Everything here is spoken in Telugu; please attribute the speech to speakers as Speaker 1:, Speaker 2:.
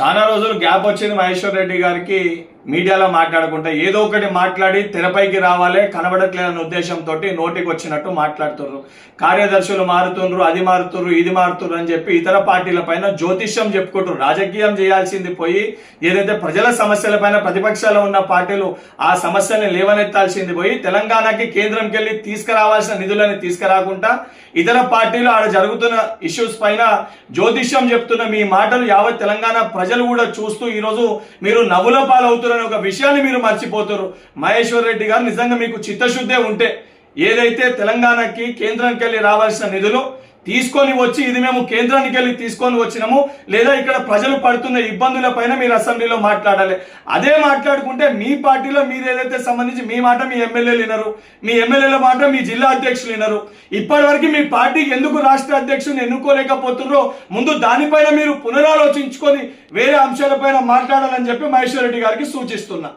Speaker 1: చాలా రోజులు గ్యాప్ వచ్చింది మహేశ్వర్ రెడ్డి గారికి. మీడియాలో మాట్లాడకుండా ఏదో ఒకటి మాట్లాడి తెరపైకి రావాలి కనబడట్లేదనే ఉద్దేశంతో నోటికి వచ్చినట్టు మాట్లాడుతున్నారు కార్యదర్శులు మారుతుండ్రు అది మారుతుర్రు ఇది మారుతున్నారు అని చెప్పి ఇతర పార్టీల పైన జ్యోతిష్యం చెప్పుకుంటారు రాజకీయం చేయాల్సింది పోయి ఏదైతే ప్రజల సమస్యల పైన ప్రతిపక్షాలు ఉన్న పార్టీలు ఆ సమస్యని లేవనెత్తాల్సింది పోయి తెలంగాణకి కేంద్రంకి వెళ్ళి తీసుకురావాల్సిన నిధులని తీసుకురాకుండా ఇతర పార్టీలు ఆడ జరుగుతున్న ఇష్యూస్ పైన జ్యోతిష్యం చెప్తున్న మీ మాటలు యావత్ తెలంగాణ ప్రజలు కూడా చూస్తూ ఈరోజు మీరు నవ్వుల అనే ఒక విషయాన్ని మీరు మర్చిపోతారు. మహేశ్వర్ రెడ్డి గారు నిజంగా మీకు చిత్తశుద్ధే ఉంటే ఏదైతే తెలంగాణకి కేంద్రానికి వెళ్ళి రావాల్సిన నిధులు తీసుకొని వచ్చి ఇది మేము కేంద్రానికి వెళ్ళి తీసుకొని వచ్చినాము. లేదా ఇక్కడ ప్రజలు పడుతున్న ఇబ్బందుల పైన మీరు అసెంబ్లీలో మాట్లాడాలి. అదే మాట్లాడుకుంటే మీ పార్టీలో మీరు ఏదైతే సంబంధించి మీ మాట మీ ఎమ్మెల్యేలు వినరు మీ ఎమ్మెల్యేల మాట మీ జిల్లా అధ్యక్షులు వినరు. ఇప్పటివరకు మీ పార్టీకి ఎందుకు రాష్ట్ర అధ్యక్షుని ఎన్నుకోలేకపోతున్నారో ముందు దానిపైన మీరు పునరాలోచించుకొని వేరే అంశాలపైన మాట్లాడాలని చెప్పి మహేశ్వర్ రెడ్డి గారికి సూచిస్తున్నా.